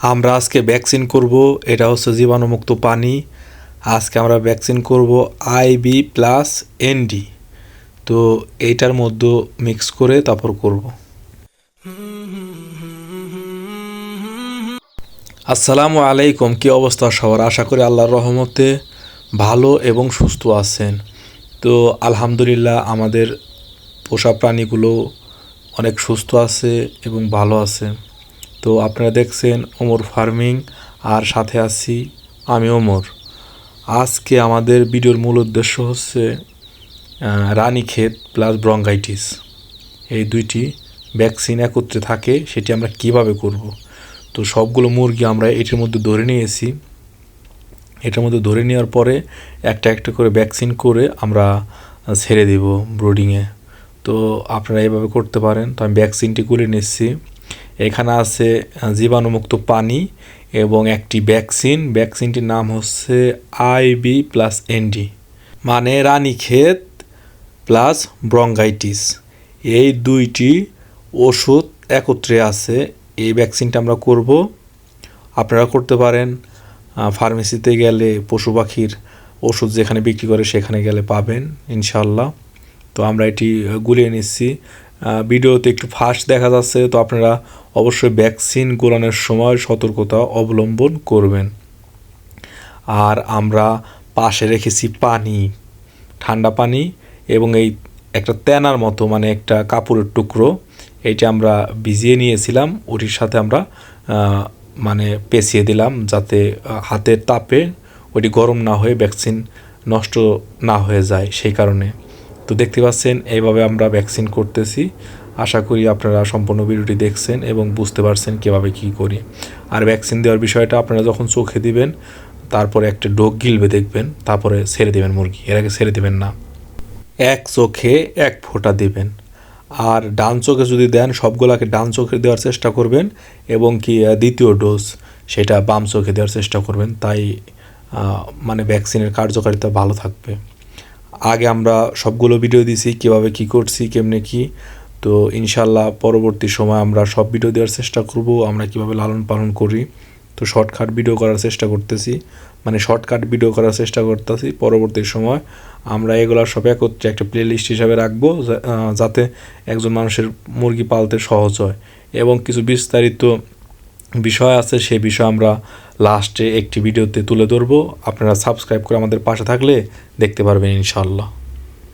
আমরা আজকে ভ্যাকসিন করব, এটা হচ্ছে জীবাণুমুক্ত পানি। আজকে আমরা ভ্যাকসিন করব আইবি প্লাস এনডি তো এইটার মধ্যে মিক্স করে তারপর করব। আসসালামু আলাইকুম, কি অবস্থা সবার? আশা করি আল্লাহর রহমতে ভালো এবং সুস্থ আছেন। তো আলহামদুলিল্লাহ আমাদের পোষা প্রাণীগুলো অনেক সুস্থ আছে এবং ভালো আছে। তো আপনারা দেখছেন ওমর ফার্মিং, আর সাথে আছি আমি ওমর। আজকে আমাদের ভিডিওর মূল উদ্দেশ্য হচ্ছে রানীক্ষেত প্লাস ব্রঙ্গাইটিস এই দুইটি ভ্যাকসিন একত্রে থাকে, সেটি আমরা কীভাবে করব? তো সবগুলো মুরগি আমরা এটির মধ্যে ধরে নিয়েছি। এটার মধ্যে ধরে নেওয়ার পরে একটা একটা করে ভ্যাকসিন করে আমরা ছেড়ে দিব ব্রোডিংয়ে তো আপনারা এইভাবে করতে পারেন। তো আমি ভ্যাকসিনটি করে নিচ্ছি। এখানে আছে জীবাণুমুক্ত পানি এবং একটি ভ্যাকসিন। ভ্যাকসিনটির নাম হচ্ছে আইবি প্লাস এনডি মানে রানীক্ষেত প্লাস ব্রঙ্গাইটিস। এই দুইটি ওষুধ একত্রে আছে, এই ভ্যাকসিনটা আমরা করব। আপনারা করতে পারেন ফার্মেসিতে গেলে পশু পাখির ওষুধ যেখানে বিক্রি করে সেখানে গেলে পাবেন ইনশাল্লাহ তো আমরা এটি গুলিয়ে নিচ্ছি। ভিডিওতে একটু ফাস্ট দেখা যাচ্ছে, তো আপনারা অবশ্যই ভ্যাকসিন গোলানোর সময় সতর্কতা অবলম্বন করবেন। আর আমরা পাশে রেখেছি পানি, ঠান্ডা পানি এবং এই একটা তেনার মতো মানে একটা কাপড়ের টুকরো, এইটা আমরা ভিজিয়ে নিয়েছিলাম, ওটির সাথে আমরা মানে পেঁচিয়ে দিলাম যাতে হাতের তাপে ওটি গরম না হয়ে ভ্যাকসিন নষ্ট না হয়ে যায়, সেই কারণে। তো দেখতে পাচ্ছেন, এইভাবে আমরা ভ্যাকসিন করতেছি। আশা করি আপনারা সম্পূর্ণ ভিডিওটি দেখছেন এবং বুঝতে পারছেন কীভাবে কী করি। আর ভ্যাকসিন দেওয়ার বিষয়টা আপনারা যখন চোখে দিবেন, তারপরে একটা ডোক গিলবে দেখবেন, তারপরে ছেড়ে দেবেন মুরগি। এর আগে ছেড়ে দেবেন না। এক চোখে এক ফোঁটা দেবেন। আর ডান চোখে যদি দেন, সবগুলোকে ডান চোখে দেওয়ার চেষ্টা করবেন এবং কি দ্বিতীয় ডোজ সেটা বাম চোখে দেওয়ার চেষ্টা করবেন। তাই মানে ভ্যাকসিনের কার্যকারিতা ভালো থাকবে। আগে আমরা সবগুলো ভিডিও দিছি, কীভাবে কি করছি, কেমনে কি। তো ইনশাল্লাহ পরবর্তী সময় আমরা সব ভিডিও দেওয়ার চেষ্টা করব, আমরা কীভাবে লালন পালন করি। তো শর্টকাট ভিডিও করার চেষ্টা করতেছি। মানে শর্টকাট ভিডিও করার চেষ্টা করতেছি। পরবর্তী সময় আমরা এগুলো সব একত্রে একটা প্লে লিস্ট হিসাবে রাখব যাতে একজন মানুষের মুরগি পালতে সহজ হয়। এবং কিছু বিস্তারিত বিষয় আছে, সেই বিষয় আমরা লাস্টে একটি ভিডিওতে তুলে ধরবো। আপনারা সাবস্ক্রাইব করে আমাদের পাশে থাকলে দেখতে পারবেন ইনশাল্লাহ